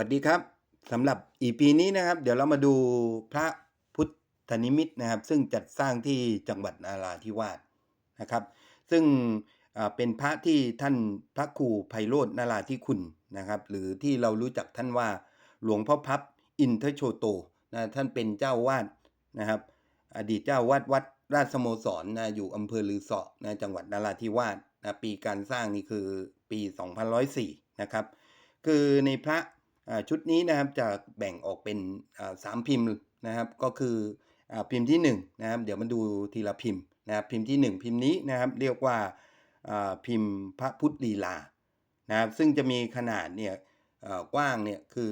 วัสดีครับสำหรับ EP นี้นะครับ เดี๋ยวเรามาดูพระพุทธนิมิตนะครับ ซึ่งจัดสร้างที่จังหวัดนาราธิวาสนะครับ ซึ่งเป็นพระที่ท่านพระครูไพโรจนาราธิคุณนะครับ หรือที่เรารู้จักท่านว่าหลวงพ่อพับอินทโชโตนะท่านเป็นเจ้าวาดนะครับ อดีตเจ้าวาดวัดราชสโมสรนะอยู่อำเภอลือเสาะนะจังหวัดนาราธิวาสนะปีการสร้างนี่คือปี 2104 นะครับ คือในพระ ชุดนี้นะครับจะแบ่งออกเป็นสามพิมพ์นะครับก็คืออพิมพ์ที่หนึ่งนะครับเดี๋ยวมาดูทีละพิมพ์นะครับพิมพ์ที่หนึ่งพิมพ์นี้นะครับเรียกว่าพิมพ์พระพุทธลีลานะครับซึ่งจะมีขนาดเนี่ยกว้างเนี่ยคือ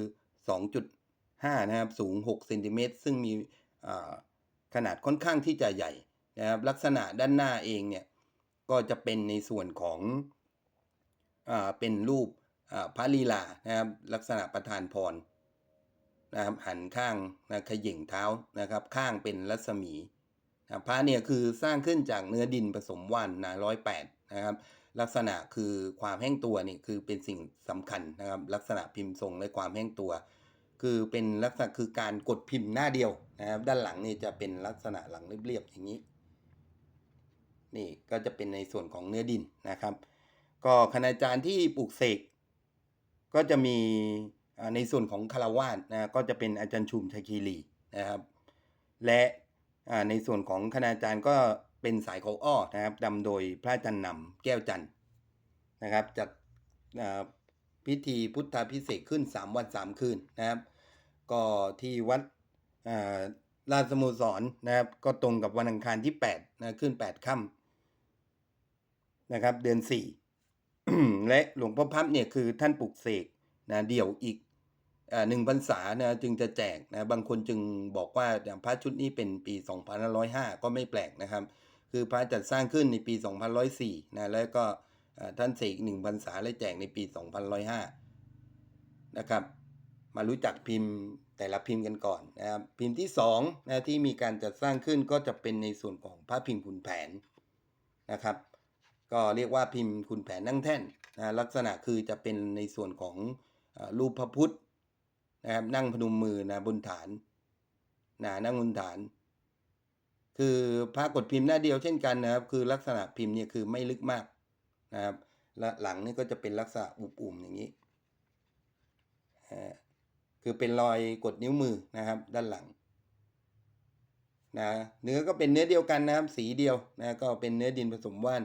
2.5นะครับสูง6เซนติเมตรซึ่งมีขนาดค่อนข้างที่จะใหญ่นะครับลักษณะด้านหน้าเองเนี่ยก็จะเป็นในส่วนของอเป็นรูป พระลีลานะครับลักษณะประธานพรนะครับหันข้างนะขย่งเท้านะครับ ข้างเป็นรัศมีนะพระเนี่ยคือสร้างขึ้นจากเนื้อดินผสมว่านนาร้อยแปดนะครับลักษณะคือความแห้งตัวนี่คือเป็นสิ่งสำคัญนะครับ ลักษณะพิมพ์ทรงและความแห้งตัว คือเป็นลักษณะคือการกดพิมพ์หน้าเดียวนะครับ ด้านหลังนี่จะเป็นลักษณะหลังเรียบๆอย่างนี้ นี่ก็จะเป็นในส่วนของเนื้อดินนะครับ ก็คณาจารย์ที่ปลูกเสก ก็จะมีในส่วนของคารวาสนะก็จะเป็นอาจารย์ชุมชัยคีรีนะครับ และในส่วนของคณาจารย์ก็เป็นสายเขาอ้อนะครับนำโดยพระอาจารย์นำแก้วจันทร์นะครับจัดพิธีพุทธาพิเศษขึ้น 3 วัน 3 คืนนะครับ ก็ที่วัดราชสโมสรนะครับ ก็ตรงกับวันอังคารที่8นะขึ้น 8ค่ำนะครับ เดือน 4 และหลวงพ่อพับเนี่ยคือท่านปลุกเสกนะเดี่ยวอีกหนึ่งพรรษานะจึงจะแจกนะบางคนจึงบอกว่าอย่างพระชุดนี้เป็นปี 2505 ก็ไม่แปลกนะครับ คือพระจัดสร้างขึ้นในปี2504นะแล้วก็ท่านเสกหนึ่งพรรษาและแจกในปี2505 นะครับ มารู้จักพิมพ์แต่ละพิมพ์กันก่อนนะครับพิมพ์ที่2นะที่มีการจัดสร้างขึ้นก็จะเป็นในส่วนของพระพิมพ์ขุนแผนนะครับ ก็เรียกว่าพิมพ์ขุนแผนนั่งแท่นนะลักษณะคือจะเป็นในส่วนของรูปพระพุทธนะครับนั่งพนมมือนะบนฐานนะนั่งบนฐาน คือพระกดพิมพ์หน้าเดียวเช่นกันนะครับ คือลักษณะพิมพ์เนี่ยคือไม่ลึกมากนะครับและหลังนี่ก็จะเป็นลักษณะอุบๆอย่างนี้คือเป็นรอยกดนิ้วมือนะครับ ด้านหลังนะเนื้อก็เป็นเนื้อเดียวกันนะครับ สีเดียวนะก็เป็นเนื้อดินผสมว่าน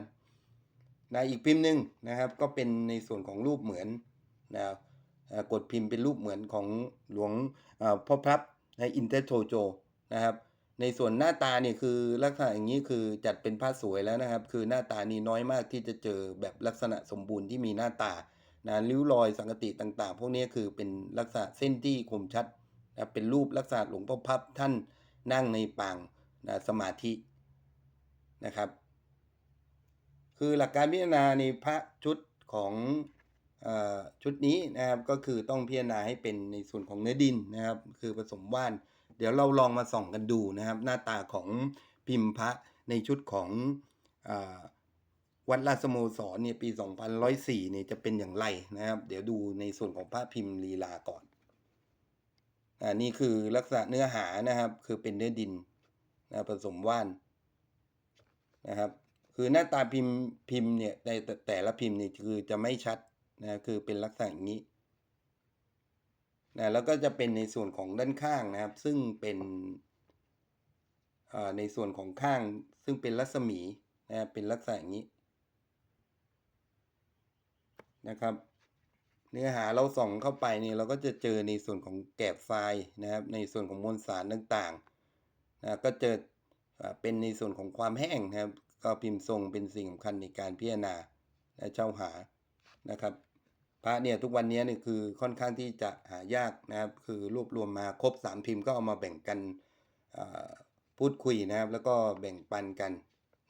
นะอีกพิมพ์หนึ่งนะครับ ก็เป็นในส่วนของรูปเหมือนนะกดพิมพ์เป็นรูปเหมือนของหลวงพ่อพระในอินเตอร์โทโจนะครับ ในส่วนหน้าตาเนี่ยคือลักษณะอย่างนี้คือจัดเป็นผ้าสวยแล้วนะครับ คือหน้าตานี่น้อยมากที่จะเจอแบบลักษณะสมบูรณ์ที่มีหน้าตานะริ้วรอยสังกติต่างๆ พวกนี้คือเป็นลักษณะเส้นที่คมชัดนะเป็นรูปลักษณะหลวงพ่อพับท่านนั่งในปางนะสมาธินะครับ คือหลักการพิจารณาในพระชุดของอชุดนี้นะครับก็คือต้องพิจารณาให้เป็นในส่วนของเนื้อดินนะครับ คือผสมว่าน เดี๋ยวเราลองมาส่องกันดูนะครับ หน้าตาของพิมพ์พระในชุดของอวัดราชสโมสรเนี่ยปี 2104เนี่ยจะเป็นอย่างไรนะครับ เดี๋ยวดูในส่วนของพระพิมพ์ลีลาก่อนอ่านี่คือลักษณะเนื้อหานะครับ คือเป็นเนื้อดินนะผสมว่านนะครับ คือหน้าตาพิมพ์พิมพ์เนี่ยในแต่แต่ละพิมพ์นี่คือจะไม่ชัดนะคือเป็นลักษณะอย่างนี้นะแล้วก็จะเป็นในส่วนของด้านข้างนะครับ ซึ่งเป็นในส่วนของข้างซึ่งเป็นรัศมีนะเป็นลักษณะอย่างนี้นะครับ เนื้อหาเราส่องเข้าไปนี่เราก็จะเจอในส่วนของแกบไฟล์นะครับ ในส่วนของมวลสารต่างๆนะก็เจอเป็นในส่วนของความแห้งนะครับ ก็พิมพ์ทรงเป็นสิ่งสำคัญในการพิจารณาและเช่าหานะครับพระเนี่ยทุกวันนี้นี่คือค่อนข้างที่จะหายากนะครับคือรวบรวมมาครบสามพิมพ์ก็เอามาแบ่งกันพูดคุยนะครับ แล้วก็แบ่งปันกัน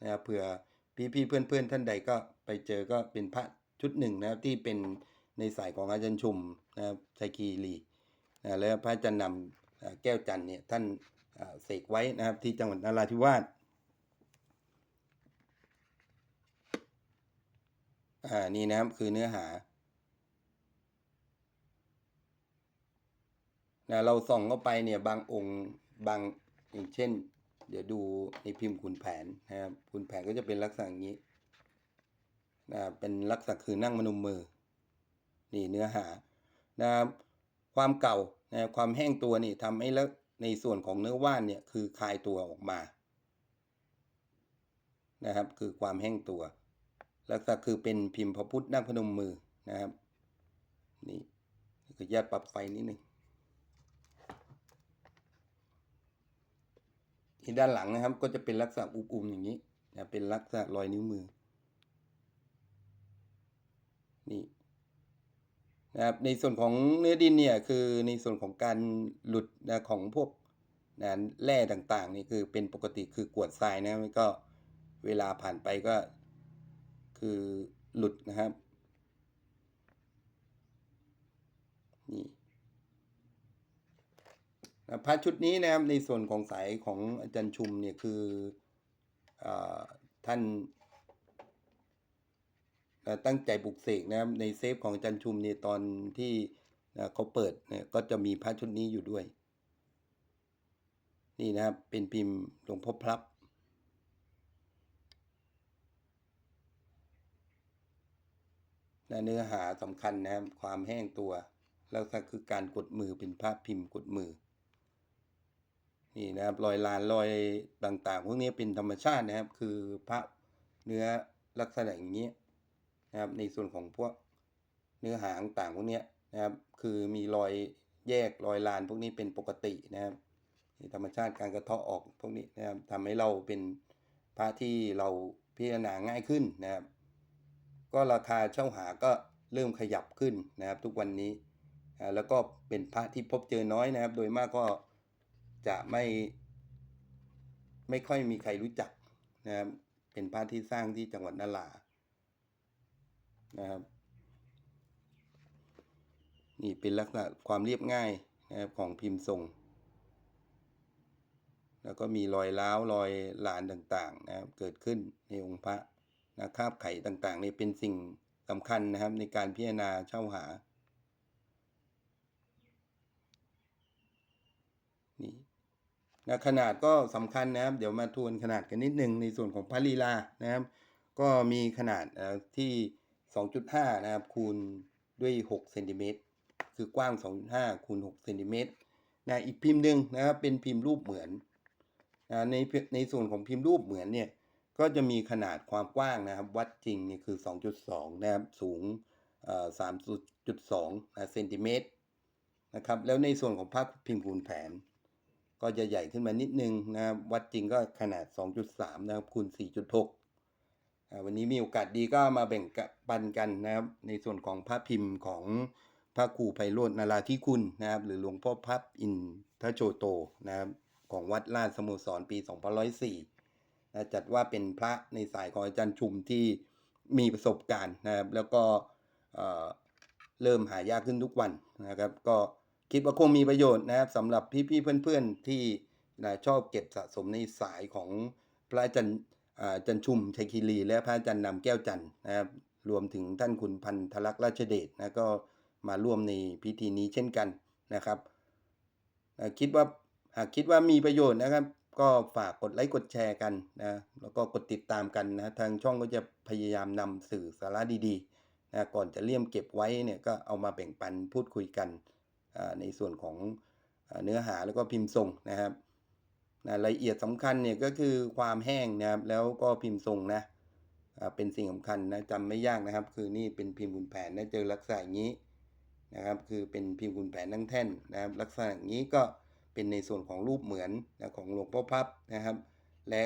นะครับเผื่อพี่ๆเพื่อนๆท่านใดก็ไปเจอก็เป็นพระชุดหนึ่งนะครับที่เป็นในสายของอาจารย์ชุมนะครับชัยคีรีนะแล้วพระอาจารย์นำแก้วจันเนี่ยท่านเสกไว้นะครับที่จังหวัดนราธิวาส อ่านี่นะครับคือเนื้อหานะเราส่องเข้าไปเนี่ยบางองค์บางอย่างเช่น เดี๋ยวดูในพิมพ์ขุนแผนนะครับขุนแผนก็จะเป็นลักษณะอย่างนี้นะเป็นลักษณะคือนั่งมนุมมือ นี่เนื้อหานะครับความเก่านะความแห้งตัวนี่ทำให้แล้วในส่วนของเนื้อว่านเนี่ยคือคลายตัวออกมานะครับคือความแห้งตัว ลักษณะคือเป็นพิมพ์พระพุทธนั่งพนมมือนะครับนี่คือแยกปรับไฟนิดหนึ่งที่ด้านหลังนะครับ ก็จะเป็นลักษณะอุบๆอย่างนี้นะเป็นลักษณะรอยนิ้วมือ นี่นะครับในส่วนของเนื้อดินเนี่ยคือในส่วนของการหลุดนะของพวกนะแร่ต่างๆนี่คือเป็นปกติคือกวดทรายนะมันก็เวลาผ่านไปก็ คือหลุดนะครับ นี่นะพระชุดนี้นะครับในส่วนของสายของอาจารย์ชุมเนี่ยคืออท่านตั้งใจปลุกเสกนะครับในเซฟของอาจารย์ชุมเนี่ยตอนที่เอ่อเขาเปิดเนี่ยก็จะมีพระชุดนี้อยู่ด้วย นี่นะครับเป็นพิมพ์หลวงพ่อพลับ และเนื้อหาสำคัญนะครับความแห้งตัวแล้วก็คือการกดมือเป็นภาพพิมพ์กดมือ นี่นะครับรอยลานรอยต่างๆ พวกนี้เป็นธรรมชาตินะครับ คือพระเนื้อลักษณะอย่างนี้นะครับ ในส่วนของพวกเนื้อหาต่างๆพวกนี้นะครับ คือมีรอยแยกรอยลานพวกนี้เป็นปกตินะครับนี่ธรรมชาติการกระเทาะออกพวกนี้นะครับทำให้เราเป็นพระที่เราพิจารณาง่ายขึ้นนะครับ ก็ราคาเช่าหาก็เริ่มขยับขึ้นนะครับ ทุกวันนี้ แล้วก็เป็นพระที่พบเจอน้อยนะครับ โดยมากก็จะไม่ไม่ค่อยมีใครรู้จักนะครับ เป็นพระที่สร้างที่จังหวัดนารานะครับ นี่เป็นลักษณะความเรียบง่ายนะครับของพิมพ์ทรง แล้วก็มีรอยร้าวรอยหลานต่างๆนะครับ เกิดขึ้นในองค์พระ นะคราบไข่ต่างๆนี่เป็นสิ่งสำคัญนะครับในการพิจารณาเช่าหา นี่นะขนาดก็สำคัญนะครับ เดี๋ยวมาทวนขนาดกันนิดนึงในส่วนของพระลีลานะครับ ก็มีขนาดเอ่อที่ 2.5 นะครับ คูณด้วย 6 เซนติเมตรคือกว้าง 2.5 คูณ 6 เซนติเมตรนะอีกพิมพ์หนึ่งนะครับเป็นพิมพ์รูปเหมือนนะในในส่วนของพิมพ์รูปเหมือนเนี่ย ก็จะมีขนาดความกว้างนะครับ วัดจริงเนี่ยคือ 2.2 นะครับ สูงเอ่อ3.2เซนติเมตรนะครับ แล้วในส่วนของภาพพิมพ์คูณแผน ก็จะใหญ่ขึ้นมานิดนึงนะครับ วัดจริงก็ขนาด 2.3 นะครับคูณ 4.6 วันนี้มีโอกาสดีก็มาแบ่งปันกันนะครับ ในส่วนของพระพิมพ์ของพระครูไพโรจนนาราธิคุณนะครับ หรือหลวงพ่อพับอินทโชโตนะครับ ของวัดราชสโมสรปี 2504 นะจัดว่าเป็นพระในสายของอาจารย์ชุมที่มีประสบการณ์นะครับ แล้วก็เริ่มหายากขึ้นทุกวันนะครับ ก็คิดว่าคงมีประโยชน์นะครับสำหรับพี่ๆเพื่อนๆที่นะชอบเก็บสะสมในสายของพระอาจารย์อาอาจันชุมชัยคีรี และพระอาจารย์นำแก้วจันนะครับรวมถึงท่านคุณพันธลักษณ์ราชเดชนะก็มาร่วมในพิธีนี้เช่นกันนะครับคิดว่าหากคิดว่ามีประโยชน์นะครับ ก็ฝากกดไลค์กดแชร์กันนะแล้วก็กดติดตามกันนะทางช่องก็จะพยายามนำสื่อสาระดีๆนะก่อนจะเลี่ยมเก็บไว้เนี่ยก็เอามาแบ่งปันพูดคุยกันในส่วนของเนื้อหาแล้วก็พิมพ์ทรงนะครับนะรายละเอียดสำคัญเนี่ยก็คือความแห้งนะครับแล้วก็พิมพ์ทรงนะเป็นสิ่งสำคัญนะจำไม่ยากนะครับ คือนี่เป็นพิมพ์ขุนแผนนะเจอลักษณะอย่างนี้นะครับ คือเป็นพิมพ์ขุนแผนทั้งแท่นนะครับลักษณะอย่างนี้ก็ เป็นในส่วนของรูปเหมือนของหลวงพ่อพับนะครับ และ